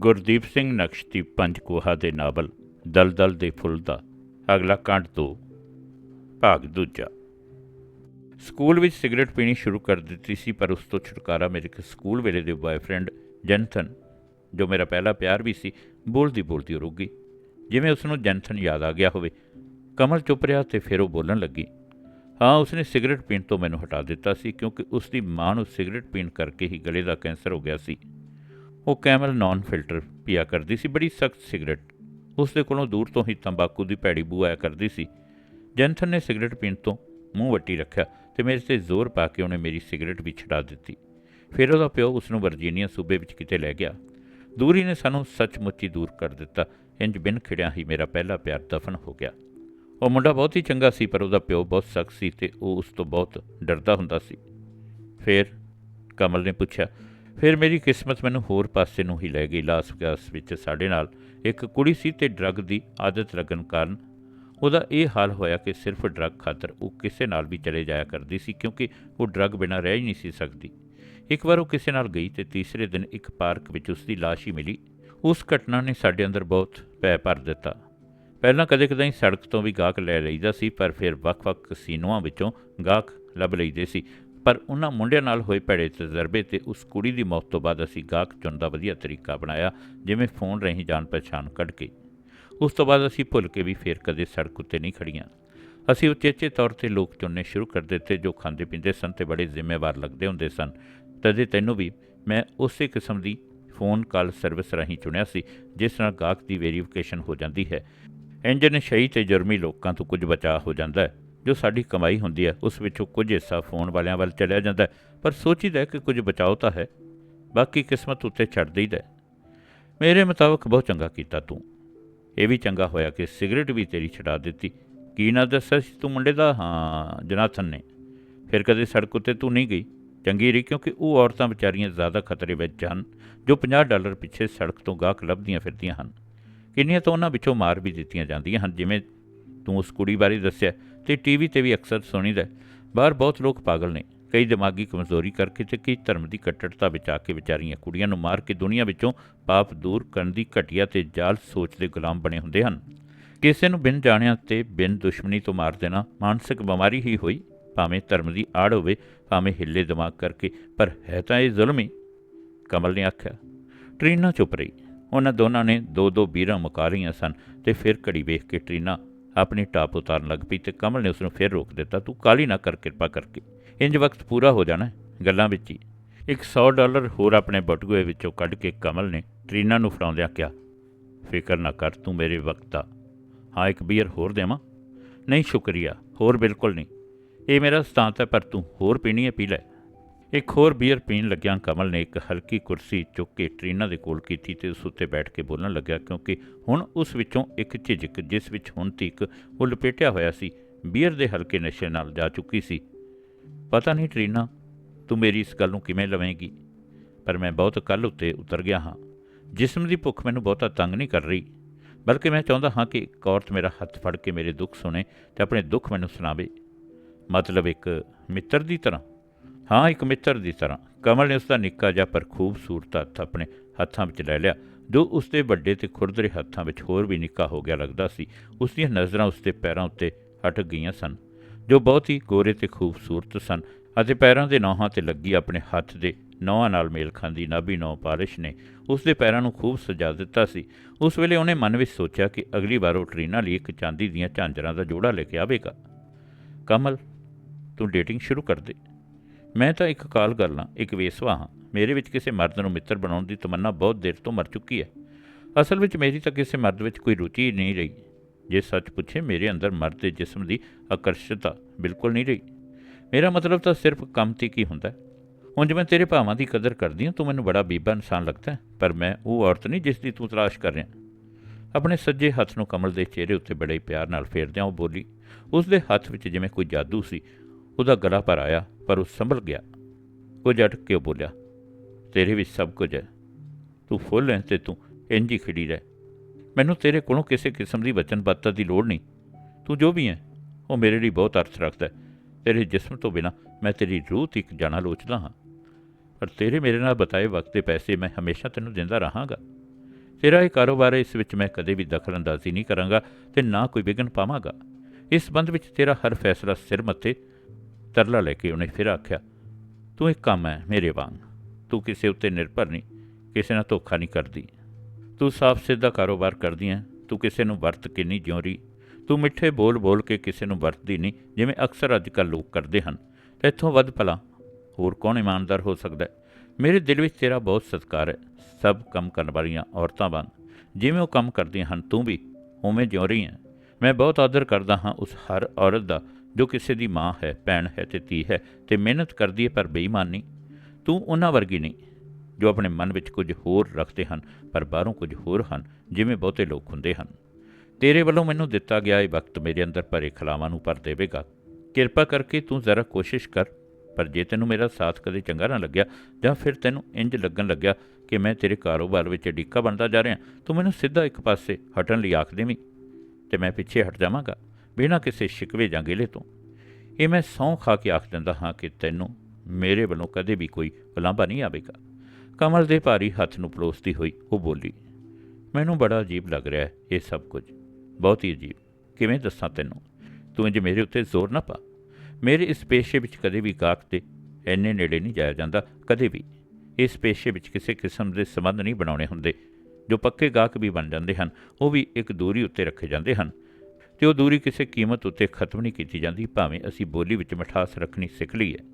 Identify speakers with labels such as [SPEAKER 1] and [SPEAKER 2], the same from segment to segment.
[SPEAKER 1] ਗੁਰਦੀਪ ਸਿੰਘ ਨਕਸ਼ਦੀਪ ਪੰਜਕੋਹਾ ਦੇ ਨਾਵਲ, ਦਲਦਲ ਦੇ ਫੁੱਲ ਦਾ, ਅਗਲਾ ਕੰਡ ਤੋਂ ਭਾਗ ਦੂਜਾ। ਸਕੂਲ ਵਿੱਚ ਸਿਗਰਟ ਪੀਣੀ ਸ਼ੁਰੂ ਕਰ ਦਿੱਤੀ ਸੀ, ਪਰ ਉਸ ਤੋਂ ਛੁਟਕਾਰਾ ਮੇਰੇ ਇੱਕ ਸਕੂਲ ਵੇਲੇ ਦੇ ਬॉयਫ੍ਰੈਂਡ ਜਨਥਨ, ਜੋ ਮੇਰਾ ਪਹਿਲਾ ਪਿਆਰ ਵੀ ਸੀ, ਬੋਲਦੀ ਬੋਲਦੀ ਉਹ ਰੁਕ ਗਈ। ਜਿਵੇਂ ਉਸ ਨੂੰ ਜਨਥਨ ਯਾਦ ਆ ਗਿਆ ਹੋਵੇ, ਕਮਲ ਚੁੱਪ ਰਿਹਾ ਤੇ ਫਿਰ ਉਹ ਬੋਲਣ ਲੱਗੀ। ਹਾਂ, ਉਸਨੇ ਸਿਗਰਟ ਪੀਣ ਤੋਂ ਮੈਨੂੰ ਹਟਾ ਦਿੱਤਾ ਸੀ, ਕਿਉਂਕਿ ਉਸ ਦੀ ਮਾਂ ਨੂੰ ਸਿਗਰਟ ਪੀਣ ਕਰਕੇ ਹੀ ਗਲੇ ਦਾ ਕੈਂਸਰ ਹੋ ਗਿਆ ਸੀ। ਉਹ ਕੈਮਲ ਨਾਨ ਫਿਲਟਰ ਪੀਆ ਕਰਦੀ ਸੀ, ਬੜੀ ਸਖਤ ਸਿਗਰਟ। ਉਸ ਦੇ ਕੋਲੋਂ ਦੂਰ ਤੋਂ ਹੀ ਤੰਬਾਕੂ ਦੀ ਭੈੜੀ ਬੂ ਆਇਆ ਕਰਦੀ ਸੀ। ਜੈਂਥਨ ਨੇ ਸਿਗਰਟ ਪੀਣ ਤੋਂ ਮੂੰਹ ਵੱਟੀ ਰੱਖਿਆ ਤੇ ਮੇਰੇ ਤੇ ਜ਼ੋਰ ਪਾ ਕੇ ਉਹਨੇ ਮੇਰੀ ਸਿਗਰਟ ਵੀ ਛਡਾ ਦਿੱਤੀ। ਫਿਰ ਉਹਦਾ ਪਿਓ ਉਸ ਨੂੰ ਵਰਜੀਨੀਆ ਸੂਬੇ ਵਿੱਚ ਕਿਤੇ ਲੈ ਗਿਆ। ਦੂਰੀ ਨੇ ਸਾਨੂੰ ਸੱਚਮੁੱਚ ਹੀ ਦੂਰ ਕਰ ਦਿੱਤਾ। ਇੰਜ ਬਿਨ ਖਿੜਿਆ ਹੀ ਮੇਰਾ ਪਹਿਲਾ ਪਿਆਰ ਦਫਨ ਹੋ ਗਿਆ। ਉਹ ਮੁੰਡਾ ਬਹੁਤ ਹੀ ਚੰਗਾ ਸੀ, ਪਰ ਉਹਦਾ ਪਿਓ ਬਹੁਤ ਸਖਤ ਸੀ ਤੇ ਉਹ ਉਸ ਤੋਂ ਬਹੁਤ ਡਰਦਾ ਹੁੰਦਾ ਸੀ। ਫਿਰ ਕਮਲ ਨੇ ਪੁੱਛਿਆ ਫਿਰ ਮੇਰੀ ਕਿਸਮਤ ਮੈਨੂੰ ਹੋਰ ਪਾਸੇ ਨੂੰ ਹੀ ਲੈ ਗਈ। ਲਾਸ ਵੇਗਾਸ ਵਿੱਚ ਸਾਡੇ ਨਾਲ ਇੱਕ ਕੁੜੀ ਸੀ ਤੇ ਡਰੱਗ ਦੀ ਆਦਤ ਲੱਗਣ ਕਾਰਨ ਉਹਦਾ ਇਹ ਹਾਲ ਹੋਇਆ ਕਿ ਸਿਰਫ ਡਰੱਗ ਖਾਤਰ ਉਹ ਕਿਸੇ ਨਾਲ ਵੀ ਚਲੇ ਜਾਇਆ ਕਰਦੀ ਸੀ, ਕਿਉਂਕਿ ਉਹ ਡਰੱਗ ਬਿਨਾਂ ਰਹਿ ਹੀ ਨਹੀਂ ਸੀ ਸਕਦੀ। ਇੱਕ ਵਾਰ ਉਹ ਕਿਸੇ ਨਾਲ ਗਈ ਤੇ ਤੀਸਰੇ ਦਿਨ ਇੱਕ ਪਾਰਕ ਵਿੱਚ ਉਸ ਦੀ ਲਾਸ਼ ਹੀ ਮਿਲੀ। ਉਸ ਘਟਨਾ ਨੇ ਸਾਡੇ ਅੰਦਰ ਬਹੁਤ ਭੈ ਭਰ ਦਿੱਤਾ। ਪਹਿਲਾਂ ਕਦੇ-ਕਦੇ ਹੀ ਸੜਕ ਤੋਂ ਵੀ ਗਾਹਕ ਲੈ ਲਈਦਾ ਸੀ, ਪਰ ਫਿਰ ਵੱਖ-ਵੱਖ ਕਸੀਨੋਆਂ ਵਿੱਚੋਂ ਗਾਹਕ ਲੱਭ ਲਈਦੇ ਸੀ। ਪਰ ਉਹਨਾਂ ਮੁੰਡਿਆਂ ਨਾਲ ਹੋਏ ਭੈੜੇ ਤਜਰਬੇ ਤੇ ਉਸ ਕੁੜੀ ਦੀ ਮੌਤ ਤੋਂ ਬਾਅਦ ਅਸੀਂ ਗਾਹਕ ਚੁਣਨ ਦਾ ਵਧੀਆ ਤਰੀਕਾ ਬਣਾਇਆ, ਜਿਵੇਂ ਫੋਨ ਰਾਹੀਂ ਜਾਣ ਪਛਾਣ ਕੱਢ ਕੇ। ਉਸ ਤੋਂ ਬਾਅਦ ਅਸੀਂ ਭੁੱਲ ਕੇ ਵੀ ਫੇਰ ਕਦੇ ਸੜਕ ਉੱਤੇ ਨਹੀਂ ਖੜੀਆਂ ਅਸੀਂ ਉਚੇਚੇ ਤੌਰ ਤੇ ਲੋਕ ਚੁਣਨੇ ਸ਼ੁਰੂ ਕਰ ਦਿੱਤੇ, ਜੋ ਖਾਂਦੇ ਪੀਂਦੇ ਸਨ ਤੇ ਬੜੇ ਜ਼ਿੰਮੇਵਾਰ ਲੱਗਦੇ ਹੁੰਦੇ ਸਨ। ਤਦੇ ਤੈਨੂੰ ਵੀ ਮੈਂ ਉਸੇ ਕਿਸਮ ਦੀ ਫੋਨ ਕਾਲ ਸਰਵਿਸ ਰਾਹੀਂ ਚੁਣਿਆ ਸੀ, ਜਿਸ ਨਾਲ ਗਾਹਕ ਦੀ ਵੈਰੀਫਿਕੇਸ਼ਨ ਹੋ ਜਾਂਦੀ ਹੈ। ਇੰਜ ਨਸ਼ਈ ਤੇ ਜੁਰਮੀ ਲੋਕਾਂ ਤੋਂ ਕੁਝ ਬਚਾਅ ਹੋ ਜਾਂਦਾ ਹੈ। ਜੋ ਸਾਡੀ ਕਮਾਈ ਹੁੰਦੀ ਹੈ, ਉਸ ਵਿੱਚੋਂ ਕੁਝ ਹਿੱਸਾ ਫੋਨ ਵਾਲਿਆਂ ਵੱਲ ਚਲਿਆ ਜਾਂਦਾ ਪਰ ਸੋਚੀਦਾ ਹੈ ਕਿ ਕੁਝ ਬਚਾਓ ਤਾਂ ਹੈ, ਬਾਕੀ ਕਿਸਮਤ ਉੱਤੇ ਛੱਡ ਦਈਦਾ ਹੈ। ਮੇਰੇ ਮੁਤਾਬਕ ਬਹੁਤ ਚੰਗਾ ਕੀਤਾ ਤੂੰ। ਇਹ ਵੀ ਚੰਗਾ ਹੋਇਆ ਕਿ ਸਿਗਰਟ ਵੀ ਤੇਰੀ ਛਡਾ ਦਿੱਤੀ। ਕੀ ਨਾ ਦੱਸਿਆ ਸੀ ਤੂੰ ਮੁੰਡੇ ਦਾ? ਹਾਂ, ਜਨਾਥਨ ਨੇ। ਫਿਰ ਕਦੇ ਸੜਕ ਉੱਤੇ ਤੂੰ ਨਹੀਂ ਗਈ? ਚੰਗੀ ਰਹੀ ਕਿਉਂਕਿ ਉਹ ਔਰਤਾਂ ਵਿਚਾਰੀਆਂ ਜ਼ਿਆਦਾ ਖਤਰੇ ਵਿੱਚ ਹਨ, ਜੋ 50 ਡਾਲਰ ਪਿੱਛੇ ਸੜਕ ਤੋਂ ਗਾਹਕ ਲੱਭਦੀਆਂ ਫਿਰਦੀਆਂ ਹਨ। ਕਿੰਨੀਆਂ ਤਾਂ ਉਹਨਾਂ ਵਿੱਚੋਂ ਮਾਰ ਵੀ ਦਿੱਤੀਆਂ ਜਾਂਦੀਆਂ ਹਨ, ਜਿਵੇਂ ਤੂੰ ਉਸ ਕੁੜੀ ਬਾਰੇ ਦੱਸਿਆ। ਤੇ ਟੀਵੀ ਤੇ ਵੀ ਅਕਸਰ ਸੁਣੀਦਾ ਬਾਹਰ ਬਹੁਤ ਲੋਕ ਪਾਗਲ ਨੇ। ਕਈ ਦਿਮਾਗੀ ਕਮਜ਼ੋਰੀ ਕਰਕੇ ਤੇ ਕਈ ਧਰਮ ਦੀ ਕੱਟੜਤਾ ਵਿੱਚ ਆ ਕੇ ਵਿਚਾਰੀਆਂ ਕੁੜੀਆਂ ਨੂੰ ਮਾਰ ਕੇ ਦੁਨੀਆ ਵਿੱਚੋਂ ਪਾਪ ਦੂਰ ਕਰਨ ਦੀ ਘਟੀਆ ਤੇ ਜਾਲ ਸੋਚ ਦੇ ਗੁਲਾਮ ਬਣੇ ਹੁੰਦੇ ਹਨ। ਕਿਸੇ ਨੂੰ ਬਿਨ ਜਾਣਿਆ ਤੇ ਬਿਨ ਦੁਸ਼ਮਣੀ ਤੋਂ ਮਾਰ ਦੇਣਾ ਮਾਨਸਿਕ ਬਿਮਾਰੀ ਹੀ ਹੋਈ। ਭਾਵੇਂ ਧਰਮ ਦੀ ਆੜ ਹੋਵੇ, ਭਾਵੇਂ ਹਿੱਲੇ ਦਿਮਾਗ ਕਰਕੇ, ਪਰ ਹੈ ਤਾਂ ਇਹ ਜ਼ੁਲਮ। ਹੀ ਕਮਲ ਨੇ ਆਖਿਆ, ਟਰੀਨਾ ਚੁੱਪ ਰਹੀ। ਉਹਨਾਂ ਦੋਨਾਂ ਨੇ ਦੋ ਦੋ ਬੀਰਾਂ ਮੁਕਾ ਰਹੀਆਂ ਸਨ ਤੇ ਫਿਰ ਘੜੀ ਵੇਖ ਕੇ ਟਰੀਨਾ ਆਪਣੀ ਟਾਪ ਉਤਾਰਨ ਲੱਗ ਪਈ ਤੇ ਕਮਲ ਨੇ ਉਸ ਨੂੰ ਫਿਰ ਰੋਕ ਦਿੱਤਾ, ਤੂੰ ਕਾਲੀ ਨਾ ਕਰ ਕਿਰਪਾ ਕਰਕੇ। ਇੰਜ ਵਕਤ ਪੂਰਾ ਹੋ ਜਾਣਾ ਗੱਲਾਂ ਵਿੱਚ ਹੀ। ਇੱਕ 100 ਡਾਲਰ ਹੋਰ ਆਪਣੇ ਬਟੂਏ ਵਿੱਚੋਂ ਕੱਢ ਕੇ ਕਮਲ ਨੇ ਟਰੀਨਾ ਨੂੰ ਫੜਾਉਂਦਿਆਂ ਕਿਹਾ, ਫਿਕਰ ਨਾ ਕਰ, ਤੂੰ ਮੇਰੇ ਵਕਤ ਦਾ ਹਾਂ, ਇੱਕ ਬੀਅਰ ਹੋਰ ਦੇਵਾਂ? ਨਹੀਂ, ਸ਼ੁਕਰੀਆ, ਹੋਰ ਬਿਲਕੁਲ ਨਹੀਂ। ਇਹ ਮੇਰਾ ਸਤਾਂਤ ਹੈ, ਪਰ ਤੂੰ ਹੋਰ ਪੀਣੀ ਹੈ, ਪੀ ਲੈ। ਇੱਕ ਹੋਰ ਬੀਅਰ ਪੀਣ ਲੱਗਿਆਂ ਕਮਲ ਨੇ ਇੱਕ ਹਲਕੀ ਕੁਰਸੀ ਚੁੱਕ ਕੇ ਟਰੀਨਾ ਦੇ ਕੋਲ ਕੀਤੀ ਤੇ ਉਸ ਉੱਤੇ ਬੈਠ ਕੇ ਬੋਲਣ ਲੱਗਿਆ, ਕਿਉਂਕਿ ਹੁਣ ਉਸ ਵਿੱਚੋਂ ਇੱਕ ਝਿਜਕ, ਜਿਸ ਵਿੱਚ ਹੁਣ ਤੀਕ ਉਹ ਲਪੇਟਿਆ ਹੋਇਆ ਸੀ, ਬੀਅਰ ਦੇ ਹਲਕੇ ਨਸ਼ੇ ਨਾਲ ਜਾ ਚੁੱਕੀ ਸੀ। ਪਤਾ ਨਹੀਂ ਟਰੀਨਾ, ਤੂੰ ਮੇਰੀ ਇਸ ਗੱਲ ਨੂੰ ਕਿਵੇਂ ਲਵੇਂਗੀ? ਪਰ ਮੈਂ ਬਹੁਤ ਕੱਲ ਉੱਤੇ ਉਤਰ ਗਿਆ ਹਾਂ। ਜਿਸਮ ਦੀ ਭੁੱਖ ਮੈਨੂੰ ਬਹੁਤਾ ਤੰਗ ਨਹੀਂ ਕਰ ਰਹੀ, ਬਲਕਿ ਮੈਂ ਚਾਹੁੰਦਾ ਹਾਂ ਕਿ ਇੱਕ ਔਰਤ ਮੇਰਾ ਹੱਥ ਫੜ ਕੇ ਮੇਰੇ ਦੁੱਖ ਸੁਣੇ ਤੇ ਆਪਣੇ ਦੁੱਖ ਮੈਨੂੰ ਸੁਣਾਵੇ। ਮਤਲਬ ਇੱਕ ਮਿੱਤਰ ਦੀ ਤਰ੍ਹਾਂ। ਹਾਂ, ਇੱਕ ਮਿੱਤਰ ਦੀ ਤਰ੍ਹਾਂ। ਕਮਲ ਨੇ ਉਸ ਦਾ ਨਿੱਕਾ ਜਿਹਾ ਪਰ ਖੂਬਸੂਰਤ ਹੱਥ ਆਪਣੇ ਹੱਥਾਂ ਵਿੱਚ ਲੈ ਲਿਆ। ਜੋ ਉਸ ਦੇ ਵੱਡੇ ਤੇ ਖੁਰਦਰੇ ਹੱਥਾਂ ਵਿੱਚ ਹੋਰ ਵੀ ਨਿੱਕਾ ਹੋ ਗਿਆ ਲੱਗਦਾ ਸੀ ਉਸ ਦੀਆਂ ਨਜ਼ਰਾਂ ਉਸ ਦੇ ਪੈਰਾਂ ਉੱਤੇ ਅਟਕ ਗਈਆਂ ਸਨ, ਜੋ ਬਹੁਤ ਹੀ ਗੋਰੇ ਤੇ ਖੂਬਸੂਰਤ ਸਨ ਅਤੇ ਪੈਰਾਂ ਦੇ ਨੌਹਾਂ ਤੇ ਲੱਗੀ ਆਪਣੇ ਹੱਥ ਦੇ ਨੌਹਾਂ ਨਾਲ ਮੇਲ ਖਾਂਦੀ ਨਾਭੀ ਨੌ ਪਾਲਿਸ਼ ਨੇ ਉਸ ਦੇ ਪੈਰਾਂ ਨੂੰ ਖੂਬ ਸਜਾ ਦਿੱਤਾ ਸੀ। ਉਸ ਵੇਲੇ ਉਹਨੇ ਮਨ ਵਿੱਚ ਸੋਚਿਆ ਕਿ ਅਗਲੀ ਵਾਰ ਉਹ ਟਰੀਨਾ ਲਈ ਇੱਕ ਚਾਂਦੀ ਦੀਆਂ ਝਾਂਜਰਾਂ ਦਾ ਜੋੜਾ ਲੈ ਕੇ ਆਵੇਗਾ। ਕਮਲ, ਤੂੰ ਡੇਟਿੰਗ ਸ਼ੁਰੂ ਕਰ ਦੇ। ਮੈਂ ਤਾਂ ਇੱਕ ਕਾਲ ਕਰਨਾ ਇੱਕ ਵੇਸਵਾ ਹਾਂ। ਮੇਰੇ ਵਿੱਚ ਕਿਸੇ ਮਰਦ ਨੂੰ ਮਿੱਤਰ ਬਣਾਉਣ ਦੀ ਤਮੰਨਾ ਬਹੁਤ ਦੇਰ ਤੋਂ ਮਰ ਚੁੱਕੀ ਹੈ। ਅਸਲ ਵਿੱਚ ਮੇਰੀ ਤਾਂ ਕਿਸੇ ਮਰਦ ਵਿੱਚ ਕੋਈ ਰੁਚੀ ਨਹੀਂ ਰਹੀ। ਜੇ ਸੱਚ ਪੁੱਛੇ, ਮੇਰੇ ਅੰਦਰ ਮਰਦ ਦੇ ਜਿਸਮ ਦੀ ਆਕਰਸ਼ਤਾ ਬਿਲਕੁਲ ਨਹੀਂ ਰਹੀ। ਮੇਰਾ ਮਤਲਬ ਤਾਂ ਸਿਰਫ ਕੰਮ ਤੇ ਕੀ ਹੁੰਦਾ? ਹੁਣ ਉਂਝ ਮੈਂ ਤੇਰੇ ਭਾਵਾਂ ਦੀ ਕਦਰ ਕਰਦੀ ਹਾਂ, ਤੂੰ ਮੈਨੂੰ ਬੜਾ ਬੀਬਾ ਇਨਸਾਨ ਲੱਗਦਾ ਪਰ ਮੈਂ ਉਹ ਔਰਤ ਨਹੀਂ ਜਿਸ ਦੀ ਤੂੰ ਤਲਾਸ਼ ਕਰ ਰਿਹਾ। ਆਪਣੇ ਸੱਜੇ ਹੱਥ ਨੂੰ ਕਮਲ ਦੇ ਚਿਹਰੇ ਉੱਤੇ ਬੜੇ ਪਿਆਰ ਨਾਲ ਫੇਰਦਿਆਂ ਉਹ ਬੋਲੀ ਉਸ ਦੇ ਹੱਥ ਵਿੱਚ ਜਿਵੇਂ ਕੋਈ ਜਾਦੂ ਸੀ, ਉਹਦਾ ਗਲਾ ਭਰ ਆਇਆ। ਪਰ ਉਹ ਸੰਭਲ ਗਿਆ। ਕੁਝ ਅਟਕ ਕੇ ਉਹ ਬੋਲਿਆ? ਤੇਰੇ ਵਿੱਚ ਸਭ ਕੁਝ ਹੈ। ਤੂੰ ਫੁੱਲ ਹੈ ਤੇ ਤੂੰ ਇੰਜ ਹੀ ਖਿੜੀ ਰਹਿ। ਮੈਨੂੰ ਤੇਰੇ ਕੋਲੋਂ ਕਿਸੇ ਕਿਸਮ ਦੀ ਵਚਨਬੱਧਤਾ ਦੀ ਲੋੜ ਨਹੀਂ। ਤੂੰ ਜੋ ਵੀ ਹੈ ਉਹ ਮੇਰੇ ਲਈ ਬਹੁਤ ਅਰਥ ਰੱਖਦਾ ਹੈ। ਤੇਰੇ ਜਿਸਮ ਤੋਂ ਬਿਨਾ ਮੈਂ ਤੇਰੀ ਰੂਹ ਤੱਕ ਜਾਣਾ ਲੋਚਦਾ ਹਾਂ। ਪਰ ਤੇਰੇ ਮੇਰੇ ਨਾਲ ਬਤਾਏ ਵਕਤ ਦੇ ਪੈਸੇ ਮੈਂ ਹਮੇਸ਼ਾ ਤੈਨੂੰ ਦਿੰਦਾ ਰਹਾਂਗਾ। ਤੇਰਾ ਇਹ ਕਾਰੋਬਾਰ ਹੈ ਇਸ ਵਿੱਚ ਮੈਂ ਕਦੇ ਵੀ ਦਖਲਅੰਦਾਜ਼ੀ ਨਹੀਂ ਕਰਾਂਗਾ ਤੇ ਨਾ ਕੋਈ ਵਿਘਨ ਪਾਵਾਂਗਾ। ਇਸ ਸੰਬੰਧ ਵਿੱਚ ਤੇਰਾ ਹਰ ਫੈਸਲਾ ਸਿਰ ਮੱਥੇ ਤਰਲਾ ਲੈ ਕੇ ਉਹਨੇ ਫਿਰ ਆਖਿਆ, ਤੂੰ ਇੱਕ ਕੰਮ ਹੈ ਮੇਰੇ ਵਾਂਗ। ਤੂੰ ਕਿਸੇ ਉੱਤੇ ਨਿਰਭਰ ਨਹੀਂ, ਕਿਸੇ ਨਾਲ ਧੋਖਾ ਨਹੀਂ ਕਰਦੀ। ਤੂੰ ਸਾਫ਼ ਸਿੱਧਾ ਕਾਰੋਬਾਰ ਕਰਦੀ ਹੈ, ਤੂੰ ਕਿਸੇ ਨੂੰ ਵਰਤ ਕੇ ਨਹੀਂ ਜਿਉਰੀ ਤੂੰ ਮਿੱਠੇ ਬੋਲ ਬੋਲ ਕੇ ਕਿਸੇ ਨੂੰ ਵਰਤਦੀ ਨਹੀਂ, ਜਿਵੇਂ ਅਕਸਰ ਅੱਜ ਕੱਲ੍ਹ ਲੋਕ ਕਰਦੇ ਹਨ। ਤੇ ਇੱਥੋਂ ਵੱਧ ਭਲਾ, ਹੋਰ ਕੌਣ ਇਮਾਨਦਾਰ ਹੋ ਸਕਦਾ ਹੈ? ਮੇਰੇ ਦਿਲ ਵਿੱਚ ਤੇਰਾ ਬਹੁਤ ਸਤਿਕਾਰ ਹੈ, ਸਭ ਕੰਮ ਕਰਨ ਵਾਲੀਆਂ ਔਰਤਾਂ ਵਾਂਗ। ਜਿਵੇਂ ਉਹ ਕੰਮ ਕਰਦੀਆਂ ਹਨ, ਤੂੰ ਵੀ ਉਵੇਂ ਜਿਉ ਰਹੀ ਹੈ। ਮੈਂ ਬਹੁਤ ਆਦਰ ਕਰਦਾ ਹਾਂ ਉਸ ਹਰ ਔਰਤ ਦਾ ਜੋ ਕਿਸੇ ਦੀ ਮਾਂ ਹੈ, ਭੈਣ ਹੈ ਤੇ ਧੀ ਹੈ ਤੇ ਮਿਹਨਤ ਕਰਦੀ ਹੈ ਪਰ ਬੇਈਮਾਨ ਨਹੀਂ। ਤੂੰ ਉਹਨਾਂ ਵਰਗੀ ਨਹੀਂ, ਜੋ ਆਪਣੇ ਮਨ ਵਿੱਚ ਕੁਝ ਹੋਰ ਰੱਖਦੇ ਹਨ, ਪਰ ਬਾਹਰੋਂ ਕੁਝ ਹੋਰ ਹਨ, ਜਿਵੇਂ ਬਹੁਤੇ ਲੋਕ ਹੁੰਦੇ ਹਨ। ਤੇਰੇ ਵੱਲੋਂ ਮੈਨੂੰ ਦਿੱਤਾ ਗਿਆ ਇਹ ਵਕਤ ਮੇਰੇ ਅੰਦਰ ਭਰੇ ਖਲਾਵਾਂ ਨੂੰ ਭਰ ਦੇਵੇਗਾ। ਕਿਰਪਾ ਕਰਕੇ ਤੂੰ ਜ਼ਰਾ ਕੋਸ਼ਿਸ਼ ਕਰ, ਪਰ ਜੇ ਤੈਨੂੰ ਮੇਰਾ ਸਾਥ ਕਦੇ ਚੰਗਾ ਨਾ ਲੱਗਿਆ, ਜਾਂ ਫਿਰ ਤੈਨੂੰ ਇੰਜ ਲੱਗਣ ਲੱਗਿਆ ਕਿ ਮੈਂ ਤੇਰੇ ਕਾਰੋਬਾਰ ਵਿੱਚ ਡਿੱਕਾ ਬਣਦਾ ਜਾ ਰਿਹਾ, ਤੂੰ ਮੈਨੂੰ ਸਿੱਧਾ ਇੱਕ ਪਾਸੇ ਹਟਣ ਲਈ ਆਖ ਦੇਵੀਂ, ਤੇ ਮੈਂ ਪਿੱਛੇ ਹਟ ਜਾਵਾਂਗਾ। ਬਿਨਾਂ ਕਿਸੇ ਸ਼ਿਕਵੇ ਜਾਂ ਗਿਲੇ ਤੋਂ। ਇਹ ਮੈਂ ਸਹੁੰ ਖਾ ਕੇ ਆਖ ਦਿੰਦਾ ਹਾਂ ਕਿ ਤੈਨੂੰ ਮੇਰੇ ਵੱਲੋਂ ਕਦੇ ਵੀ ਕੋਈ ਉਲਾਂਭਾ ਨਹੀਂ ਆਵੇਗਾ। ਕਮਲ ਦੇ ਭਾਰੀ ਹੱਥ ਨੂੰ ਪਲੋਸਦੀ ਹੋਈ ਉਹ ਬੋਲੀ, ਮੈਨੂੰ ਬੜਾ ਅਜੀਬ ਲੱਗ ਰਿਹਾ ਹੈ ਇਹ ਸਭ ਕੁਝ। ਬਹੁਤ ਹੀ ਅਜੀਬ। ਕਿਵੇਂ ਦੱਸਾਂ ਤੈਨੂੰ? ਤੂੰ ਇੰਜ ਮੇਰੇ ਉੱਤੇ ਜ਼ੋਰ ਨਾ ਪਾ। ਮੇਰੇ ਇਸ ਪੇਸ਼ੇ ਵਿੱਚ ਕਦੇ ਵੀ ਗਾਹਕ ਤੇ ਇੰਨੇ ਨੇੜੇ ਨਹੀਂ ਜਾਇਆ ਜਾਂਦਾ, ਕਦੇ ਵੀ। ਇਸ ਪੇਸ਼ੇ ਵਿੱਚ ਕਿਸੇ ਕਿਸਮ ਦੇ ਸੰਬੰਧ ਨਹੀਂ ਬਣਾਉਣੇ ਹੁੰਦੇ। ਜੋ ਪੱਕੇ ਗਾਹਕ ਵੀ ਬਣ ਜਾਂਦੇ ਹਨ, ਉਹ ਵੀ ਇੱਕ ਦੂਰੀ ਉੱਤੇ ਰੱਖੇ ਜਾਂਦੇ ਹਨ। ਤੇ ਉਹ ਦੂਰੀ ਕਿਸੇ ਕੀਮਤ ਉੱਤੇ ਖਤਮ ਨਹੀਂ ਕੀਤੀ ਜਾਂਦੀ, ਭਾਵੇਂ ਅਸੀਂ ਬੋਲੀ ਵਿੱਚ ਮਿਠਾਸ ਰੱਖਣੀ ਸਿੱਖ ਲਈ ਹੈ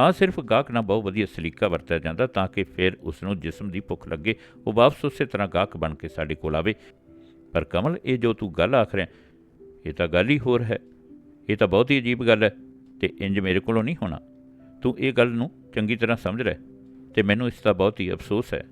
[SPEAKER 1] ਹਾਂ ਸਿਰਫ ਗਾਹਕ ਨਾਲ ਬਹੁਤ ਵਧੀਆ ਸਲੀਕਾ ਵਰਤਿਆ ਜਾਂਦਾ ਤਾਂ ਕਿ ਫਿਰ ਉਸ ਨੂੰ ਜਿਸਮ ਦੀ ਭੁੱਖ ਲੱਗੇ, ਉਹ ਵਾਪਸ ਉਸੇ ਤਰ੍ਹਾਂ ਗਾਹਕ ਬਣ ਕੇ ਸਾਡੇ ਕੋਲ ਆਵੇ। ਪਰ ਕਮਲ, ਇਹ ਜੋ ਤੂੰ ਗੱਲ ਆਖ ਰਿਹਾ, ਇਹ ਤਾਂ ਗੱਲ ਹੀ ਹੋਰ ਹੈ। ਇਹ ਤਾਂ ਬਹੁਤ ਹੀ ਅਜੀਬ ਗੱਲ ਹੈ ਤੇ ਇੰਜ ਮੇਰੇ ਕੋਲੋਂ ਨਹੀਂ ਹੋਣਾ। ਤੂੰ ਇਹ ਗੱਲ ਨੂੰ ਚੰਗੀ ਤਰ੍ਹਾਂ ਸਮਝ ਰਿਹਾ ਤੇ ਮੈਨੂੰ ਇਸ ਦਾ ਬਹੁਤ ਹੀ ਅਫਸੋਸ ਹੈ।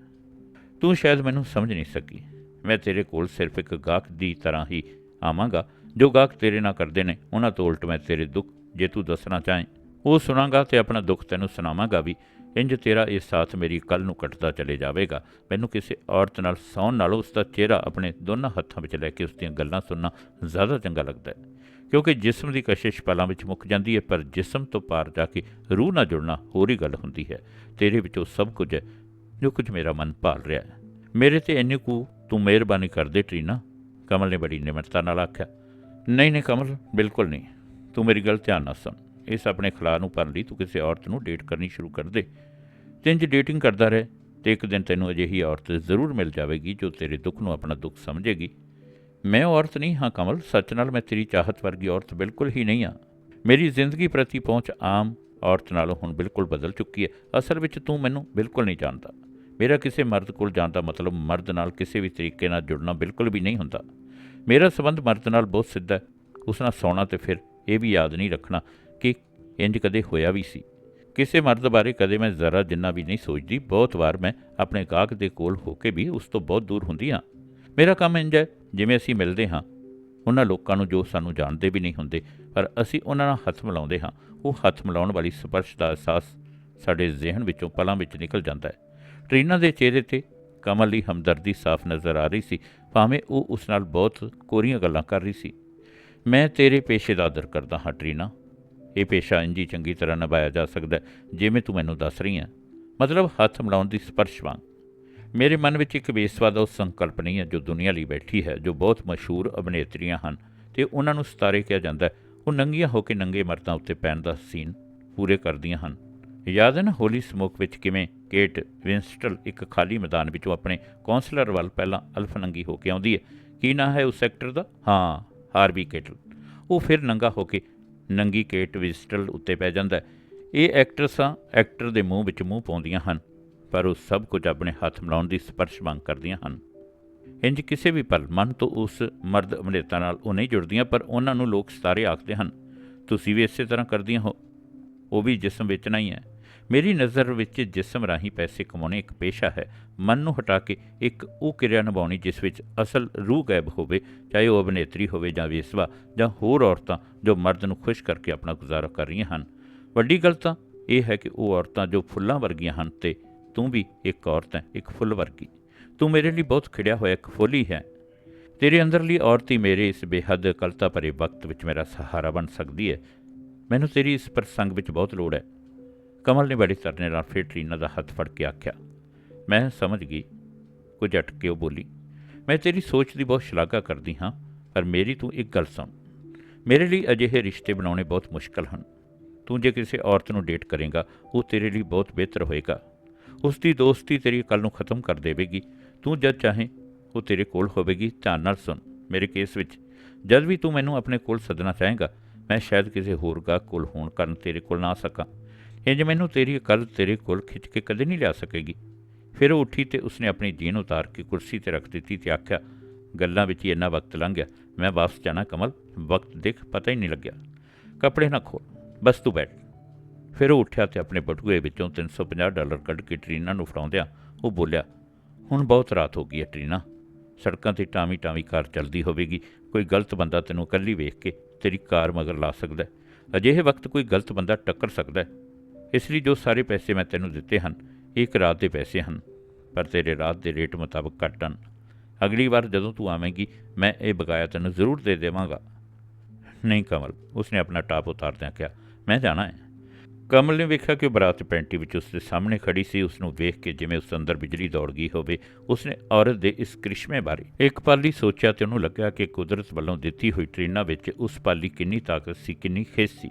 [SPEAKER 1] ਤੂੰ ਸ਼ਾਇਦ ਮੈਨੂੰ ਸਮਝ ਨਹੀਂ ਸਕੀ। ਮੈਂ ਤੇਰੇ ਕੋਲ ਸਿਰਫ ਇੱਕ ਗਾਹਕ ਦੀ ਤਰ੍ਹਾਂ ਹੀ ਆਵਾਂਗਾ। ਜੋ ਗਾਹਕ ਤੇਰੇ ਨਾਲ ਕਰਦੇ ਨੇ, ਉਹਨਾਂ ਤੋਂ ਉਲਟ ਮੈਂ ਤੇਰੇ ਦੁੱਖ ਜੇ ਤੂੰ ਦੱਸਣਾ ਚਾਹੇ। ਉਹ ਸੁਣਾਂਗਾ ਤੇ ਆਪਣਾ ਦੁੱਖ ਤੈਨੂੰ ਸੁਣਾਵਾਂਗਾ ਵੀ, ਇੰਜ ਤੇਰਾ ਇਹ ਸਾਥ ਮੇਰੀ ਕੱਲ ਨੂੰ ਕੱਟਦਾ ਚਲੇ ਜਾਵੇਗਾ। ਮੈਨੂੰ ਕਿਸੇ ਔਰਤ ਨਾਲ ਸੌਣ ਨਾਲੋਂ ਉਸ ਦਾ ਚਿਹਰਾ ਆਪਣੇ ਦੋਨਾਂ ਹੱਥਾਂ ਵਿੱਚ ਲੈ ਕੇ ਉਸ ਦੀਆਂ ਗੱਲਾਂ ਸੁਣਨਾ ਜ਼ਿਆਦਾ ਚੰਗਾ ਲੱਗਦਾ ਹੈ। ਕਿਉਂਕਿ ਜਿਸਮ ਦੀ ਕਸ਼ਿਸ਼ ਪਲਾਂ ਵਿੱਚ ਮੁੱਕ ਜਾਂਦੀ ਹੈ, ਪਰ ਜਿਸਮ ਤੋਂ ਪਾਰ ਜਾ ਕੇ ਰੂਹ ਨਾਲ ਜੁੜਨਾ ਹੋਰ ਹੀ ਗੱਲ ਹੁੰਦੀ ਹੈ। ਤੇਰੇ ਵਿੱਚ ਉਹ ਸਭ ਕੁਝ ਹੈ, ਜੋ ਕੁਝ ਮੇਰਾ ਮਨ ਭਾਲ ਰਿਹਾ ਹੈ। ਮੇਰੇ ਤੇ ਇੰਨੀ ਕੁ ਤੂੰ ਮਿਹਰਬਾਨੀ ਕਰ ਦੇ ਟਰੀਨਾ। ਕਮਲ ਨੇ ਬੜੀ ਨਿਮਰਤਾ ਨਾਲ ਆਖਿਆ, ਨਹੀਂ ਨਹੀਂ ਕਮਲ, ਬਿਲਕੁਲ ਨਹੀਂ। ਤੂੰ ਮੇਰੀ ਗੱਲ ਧਿਆਨ ਨਾਲ ਸੁਣ। ਇਸ ਆਪਣੇ ਖਲਾਅ ਨੂੰ ਭਰਨ ਲਈ ਤੂੰ ਕਿਸੇ ਔਰਤ ਨੂੰ ਡੇਟ ਕਰਨੀ ਸ਼ੁਰੂ ਕਰ ਦੇ। ਤੇ ਇੰਜ ਡੇਟਿੰਗ ਕਰਦਾ ਰਹੇ ਤੇ ਇੱਕ ਦਿਨ ਤੈਨੂੰ ਅਜਿਹੀ ਔਰਤ ਜ਼ਰੂਰ ਮਿਲ ਜਾਵੇਗੀ ਜੋ ਤੇਰੇ ਦੁੱਖ ਨੂੰ ਆਪਣਾ ਦੁੱਖ ਸਮਝੇਗੀ। ਮੈਂ ਔਰਤ ਨਹੀਂ ਹਾਂ ਕਮਲ, ਸੱਚ ਨਾਲ ਮੈਂ ਤੇਰੀ ਚਾਹਤ ਵਰਗੀ ਔਰਤ ਬਿਲਕੁਲ ਹੀ ਨਹੀਂ ਹਾਂ। ਮੇਰੀ ਜ਼ਿੰਦਗੀ ਪ੍ਰਤੀ ਪਹੁੰਚ ਆਮ ਔਰਤ ਨਾਲੋਂ ਹੁਣ ਬਿਲਕੁਲ ਬਦਲ ਚੁੱਕੀ ਹੈ। ਅਸਲ ਵਿੱਚ ਤੂੰ ਮੈਨੂੰ ਬਿਲਕੁਲ ਨਹੀਂ ਜਾਣਦਾ। ਮੇਰਾ ਕਿਸੇ ਮਰਦ ਕੋਲ ਜਾਣ ਦਾ ਮਤਲਬ ਮਰਦ ਨਾਲ ਕਿਸੇ ਵੀ ਤਰੀਕੇ ਨਾਲ ਜੁੜਨਾ ਬਿਲਕੁਲ ਵੀ ਨਹੀਂ ਹੁੰਦਾ। ਮੇਰਾ ਸਬੰਧ ਮਰਦ ਨਾਲ ਬਹੁਤ ਸਿੱਧਾ ਹੈ। ਉਸ ਨਾਲ ਸੌਣਾ ਤੇ ਫਿਰ ਇਹ ਵੀ ਯਾਦ ਨਹੀਂ ਰੱਖਣਾ ਕਿ ਇੰਜ ਕਦੇ ਹੋਇਆ ਵੀ ਸੀ। ਕਿਸੇ ਮਰਦ ਬਾਰੇ ਕਦੇ ਮੈਂ ਜ਼ਰਾ ਜਿੰਨਾ ਵੀ ਨਹੀਂ ਸੋਚਦੀ, ਬਹੁਤ ਵਾਰ ਮੈਂ ਆਪਣੇ ਗਾਹਕ ਦੇ ਕੋਲ ਹੋ ਕੇ ਵੀ ਉਸ ਤੋਂ ਬਹੁਤ ਦੂਰ ਹੁੰਦੀ ਹਾਂ। ਮੇਰਾ ਕੰਮ ਇੰਜ ਹੈ, ਜਿਵੇਂ ਅਸੀਂ ਮਿਲਦੇ ਹਾਂ। ਉਹਨਾਂ ਲੋਕਾਂ ਨੂੰ ਜੋ ਸਾਨੂੰ ਜਾਣਦੇ ਵੀ ਨਹੀਂ ਹੁੰਦੇ, ਪਰ ਅਸੀਂ ਉਹਨਾਂ ਨਾਲ ਹੱਥ ਮਿਲਾਉਂਦੇ ਹਾਂ। ਉਹ ਹੱਥ ਮਿਲਾਉਣ ਵਾਲੀ ਸਪਰਸ਼ ਦਾ ਅਹਿਸਾਸ ਸਾਡੇ ਜ਼ਿਹਨ ਵਿੱਚੋਂ ਪਲਾਂ ਵਿੱਚ ਨਿਕਲ ਜਾਂਦਾ ਹੈ। ਟਰੀਨਾ ਦੇ ਚਿਹਰੇ ਤੇ ਕਮਲ ਲਈ ਹਮਦਰਦੀ ਸਾਫ਼ ਨਜ਼ਰ ਆ ਰਹੀ ਸੀ, ਭਾਵੇਂ ਉਹ ਉਸ ਨਾਲ ਬਹੁਤ ਕੋਰੀਆਂ ਗੱਲਾਂ ਕਰ ਰਹੀ ਸੀ। ਮੈਂ ਤੇਰੇ ਪੇਸ਼ੇ ਦਾ ਆਦਰ ਕਰਦਾ ਹਾਂ, ਟਰੀਨਾ। ਇਹ ਪੇਸ਼ਾ ਇੰਜੀ ਚੰਗੀ ਤਰ੍ਹਾਂ ਨਿਭਾਇਆ ਜਾ ਸਕਦਾ ਜਿਵੇਂ ਤੂੰ ਮੈਨੂੰ ਦੱਸ ਰਹੀ ਹੈ। ਮਤਲਬ ਹੱਥ ਮਿਲਾਉਣ ਦੀ ਸਪਰਸ਼ ਵਾਂਗ। ਮੇਰੇ ਮਨ ਵਿੱਚ ਇੱਕ ਬੇਸਵਾ ਦਾ ਉਹ ਸੰਕਲਪ ਨਹੀਂ ਹੈ ਜੋ ਦੁਨੀਆ ਲਈ ਬੈਠੀ ਹੈ, ਜੋ ਬਹੁਤ ਮਸ਼ਹੂਰ ਅਭਿਨੇਤਰੀਆਂ ਹਨ। ਤੇ ਉਹਨਾਂ ਨੂੰ ਸਤਾਰੇ ਕਿਹਾ ਜਾਂਦਾ ਹੈ, ਉਹ ਨੰਗੀਆਂ ਹੋ ਕੇ ਨੰਗੇ ਮਰਦਾਂ ਉੱਤੇ ਪੈਣ ਦਾ ਸੀਨ ਪੂਰੇ ਕਰਦੀਆਂ ਹਨ। ਯਾਦ ਹੈ ਨਾ ਹੋਲੀ ਸਮੋਕ ਵਿੱਚ ਕਿਵੇਂ ਕੇਟ ਵਿੰਸਟਲ ਇੱਕ ਖਾਲੀ ਮੈਦਾਨ ਵਿੱਚੋਂ ਆਪਣੇ ਕਾਉਂਸਲਰ ਵੱਲ ਪਹਿਲਾਂ ਅਲਫ ਨੰਗੀ ਹੋ ਕੇ ਆਉਂਦੀ ਹੈ। ਕੀ ਨਾਂ ਹੈ ਉਸ ਐਕਟਰ ਦਾ? ਹਾਂ, ਹਾਰਵੀ ਕੇਟਲ। ਉਹ ਫਿਰ ਨੰਗਾ ਹੋ ਕੇ ਨੰਗੀ ਕੇਟ ਵਿੰਸਟਲ ਉੱਤੇ ਪੈ ਜਾਂਦਾ ਹੈ। ਇਹ ਐਕਟਰਸਾਂ ਐਕਟਰ ਦੇ ਮੂੰਹ ਵਿੱਚ ਮੂੰਹ ਪਾਉਂਦੀਆਂ ਹਨ, ਪਰ ਉਹ ਸਭ ਕੁਝ ਆਪਣੇ ਹੱਥ ਮਿਲਾਉਣ ਦੀ ਸਪਰਸ਼ ਮੰਗ ਕਰਦੀਆਂ ਹਨ। ਇੰਜ ਕਿਸੇ ਵੀ ਪਲ ਮਨ ਤੋਂ ਉਸ ਮਰਦ ਅਭਿਨੇਤਾ ਨਾਲ ਉਹ ਨਹੀਂ ਜੁੜਦੀਆਂ, ਪਰ ਉਹਨਾਂ ਨੂੰ ਲੋਕ ਸਤਾਰੇ ਆਖਦੇ ਹਨ, ਤੁਸੀਂ ਵੀ ਇਸੇ ਤਰ੍ਹਾਂ ਕਰਦੀਆਂ ਹੋ। ਉਹ ਵੀ ਜਿਸਮ ਵੇਚਣਾ ਹੀ ਹੈ। ਮੇਰੀ ਨਜ਼ਰ ਵਿੱਚ ਜਿਸਮ ਰਾਹੀਂ ਪੈਸੇ ਕਮਾਉਣੇ ਇੱਕ ਪੇਸ਼ਾ ਹੈ। ਮਨ ਨੂੰ ਹਟਾ ਕੇ ਇੱਕ ਉਹ ਕਿਰਿਆ ਨਿਭਾਉਣੀ ਜਿਸ ਵਿੱਚ ਅਸਲ ਰੂਹ ਗਾਇਬ ਹੋਵੇ, ਚਾਹੇ ਉਹ ਅਭਿਨੇਤਰੀ ਹੋਵੇ ਜਾਂ ਵੇਸਵਾ ਜਾਂ ਹੋਰ ਔਰਤਾਂ ਜੋ ਮਰਦ ਨੂੰ ਖੁਸ਼ ਕਰਕੇ ਆਪਣਾ ਗੁਜ਼ਾਰਾ ਕਰ ਰਹੀਆਂ ਹਨ। ਵੱਡੀ ਗੱਲ ਤਾਂ ਇਹ ਹੈ ਕਿ ਉਹ ਔਰਤਾਂ ਜੋ ਫੁੱਲਾਂ ਵਰਗੀਆਂ ਹਨ ਤੇ ਤੂੰ ਵੀ ਇੱਕ ਔਰਤ ਹੈ, ਇੱਕ ਫੁੱਲ ਵਰਗੀ। ਤੂੰ ਮੇਰੇ ਲਈ ਬਹੁਤ ਖਿੜਿਆ ਹੋਇਆ ਇੱਕ ਫੁੱਲ ਹੀ ਹੈ। ਤੇਰੇ ਅੰਦਰਲੀ ਔਰਤ ਹੀ ਮੇਰੇ ਇਸ ਬੇਹੱਦ ਕਲਤਾ ਭਰੇ ਵਕਤ ਵਿੱਚ ਮੇਰਾ ਸਹਾਰਾ ਬਣ ਸਕਦੀ ਹੈ। ਮੈਨੂੰ ਤੇਰੀ ਇਸ ਪ੍ਰਸੰਗ ਵਿੱਚ ਬਹੁਤ ਲੋੜ ਹੈ। ਕਮਲ ਨੇ ਬੜੀ ਤਰਨੇ ਨਾਲ ਫਿਰ ਟਰੀਨਾ ਦਾ ਹੱਥ ਫੜ ਕੇ ਆਖਿਆ, ਮੈਂ ਸਮਝ ਗਈ। ਕੁਝ ਅਟਕੇ ਉਹ ਬੋਲੀ, ਮੈਂ ਤੇਰੀ ਸੋਚ ਦੀ ਬਹੁਤ ਸ਼ਲਾਘਾ ਕਰਦੀ ਹਾਂ, ਪਰ ਮੇਰੀ ਤੂੰ ਇੱਕ ਗੱਲ ਸੁਣ। ਮੇਰੇ ਲਈ ਅਜਿਹੇ ਰਿਸ਼ਤੇ ਬਣਾਉਣੇ ਬਹੁਤ ਮੁਸ਼ਕਲ ਹਨ। ਤੂੰ ਜੇ ਕਿਸੇ ਔਰਤ ਨੂੰ ਡੇਟ ਕਰੇਗਾ, ਉਹ ਤੇਰੇ ਲਈ ਬਹੁਤ ਬਿਹਤਰ ਹੋਏਗਾ। ਉਸ ਦੀ ਦੋਸਤੀ ਤੇਰੀ ਕੱਲ ਨੂੰ ਖਤਮ ਕਰ ਦੇਵੇਗੀ। ਤੂੰ ਜਦ ਚਾਹੇ, ਉਹ ਤੇਰੇ ਕੋਲ ਹੋਵੇਗੀ। ਧਿਆਨ ਨਾਲ ਸੁਣ, ਮੇਰੇ ਕੇਸ ਵਿੱਚ, ਜਦ ਵੀ ਤੂੰ ਮੈਨੂੰ ਆਪਣੇ ਕੋਲ ਸੱਦਣਾ ਚਾਹੇਗਾ, ਮੈਂ ਸ਼ਾਇਦ ਕਿਸੇ ਹੋਰ ਗਾ ਕੋਲ ਹੋਣ ਕਾਰਨ ਤੇਰੇ ਕੋਲ ਨਾ ਆ ਸਕਾਂ। ਇੰਜ ਮੈਨੂੰ ਤੇਰੀ ਕੱਲ ਤੇਰੇ ਕੋਲ ਖਿੱਚ ਕੇ ਕਦੇ ਨਹੀਂ ਲਿਆ ਸਕੇਗੀ। ਫਿਰ ਉਹ ਉੱਠੀ ਤੇ ਉਸਨੇ ਆਪਣੀ ਜੀਨ ਉਤਾਰ ਕੇ ਕੁਰਸੀ ਤੇ ਰੱਖ ਦਿੱਤੀ ਤੇ ਆਖਿਆ, ਗੱਲਾਂ ਵਿੱਚ ਹੀ ਇੰਨਾ ਵਕਤ ਲੰਘ ਗਿਆ। ਮੈਂ ਵਾਪਸ ਜਾਣਾ ਕਮਲ, ਵਕਤ ਦੇਖ, ਪਤਾ ਹੀ ਨਹੀਂ ਲੱਗਿਆ। ਕੱਪੜੇ ਨਾ ਖੋਲ, ਬਸ ਤੂੰ ਬੈਠ ਫਿਰ ਉਹ ਉੱਠਿਆ ਤੇ ਆਪਣੇ ਬਟੂਏ ਵਿੱਚੋਂ 350 ਡਾਲਰ ਕੱਢ ਕੇ ਟਰੀਨਾ ਨੂੰ ਫੜਾਉਂਦਿਆਂ ਉਹ ਬੋਲਿਆ, ਹੁਣ ਬਹੁਤ ਰਾਤ ਹੋ ਗਈ ਹੈ ਟਰੀਨਾ। ਸੜਕਾਂ ਤੇ ਟਾਵੀਂ ਟਾਵੀਂ ਕਾਰ ਚੱਲਦੀ ਹੋਵੇਗੀ। ਕੋਈ ਗਲਤ ਬੰਦਾ ਤੈਨੂੰ ਇਕੱਲੀ ਵੇਖ ਕੇ ਤੇਰੀ ਕਾਰ ਮਗਰ ਲਾ ਸਕਦਾ ਅਜਿਹੇ ਵਕਤ ਕੋਈ ਗਲਤ ਬੰਦਾ ਟੱਕਰ ਸਕਦਾ ਇਸ ਲਈ ਜੋ ਸਾਰੇ ਪੈਸੇ ਮੈਂ ਤੈਨੂੰ ਦਿੱਤੇ ਹਨ ਇਹ ਇੱਕ ਰਾਤ ਦੇ ਪੈਸੇ ਹਨ, ਪਰ ਤੇਰੇ ਰਾਤ ਦੇ ਰੇਟ ਮੁਤਾਬਕ ਘੱਟ ਹਨ। ਅਗਲੀ ਵਾਰ ਜਦੋਂ ਤੂੰ ਆਵੇਂਗੀ, ਮੈਂ ਇਹ ਬਕਾਇਆ ਤੈਨੂੰ ਜ਼ਰੂਰ ਦੇ ਦੇਵਾਂਗਾ। ਨਹੀਂ ਕਮਲ, ਉਸਨੇ ਆਪਣਾ ਟਾਪ ਉਤਾਰਦਿਆਂ ਕਿਹਾ, ਮੈਂ ਜਾਣਾ ਹੈ। ਕਮਲ ਨੇ ਵੇਖਿਆ ਕਿ ਬਰਾਤ ਪੈਂਟੀ ਵਿੱਚ ਉਸ ਦੇ ਸਾਹਮਣੇ ਖੜੀ ਸੀ ਉਸ ਨੂੰ ਵੇਖ ਕੇ ਜਿਵੇਂ ਉਸ ਅੰਦਰ ਬਿਜਲੀ ਦੌੜ ਗਈ ਹੋਵੇ, ਉਸਨੇ ਔਰਤ ਦੇ ਇਸ ਕ੍ਰਿਸ਼ਮੇ ਬਾਰੇ ਇੱਕ ਪਾਲੀ ਸੋਚਿਆ ਤੇ ਉਹਨੂੰ ਲੱਗਿਆ ਕਿ ਕੁਦਰਤ ਵੱਲੋਂ ਦਿੱਤੀ ਹੋਈ ਟ੍ਰੇਨਾਂ ਵਿੱਚ ਉਸ ਪਾਲੀ ਕਿੰਨੀ ਤਾਕਤ ਸੀ, ਕਿੰਨੀ ਖੇਸ ਸੀ,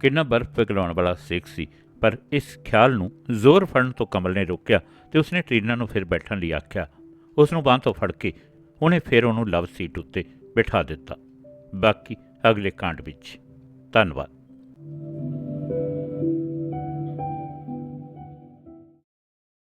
[SPEAKER 1] ਕਿੰਨਾ ਬਰਫ਼ ਪਿਘਲਾਉਣ ਵਾਲਾ ਸੇਕ ਸੀ ਪਰ ਇਸ ਖਿਆਲ ਨੂੰ ਜ਼ੋਰ ਫੜਨ ਤੋਂ ਕਮਲ ਨੇ ਰੋਕਿਆ ਤੇ ਉਸਨੇ ਟ੍ਰੇਨਾਂ ਨੂੰ ਫਿਰ ਬੈਠਣ ਲਈ ਆਖਿਆ। ਉਸ ਨੂੰ ਬਾਂਹ ਤੋਂ ਫੜ ਕੇ ਉਹਨੇ ਫਿਰ ਉਹਨੂੰ ਲਵ ਸੀਟ ਉੱਤੇ ਬਿਠਾ ਦਿੱਤਾ। ਬਾਕੀ ਅਗਲੇ ਕਾਂਡ ਵਿੱਚ। ਧੰਨਵਾਦ।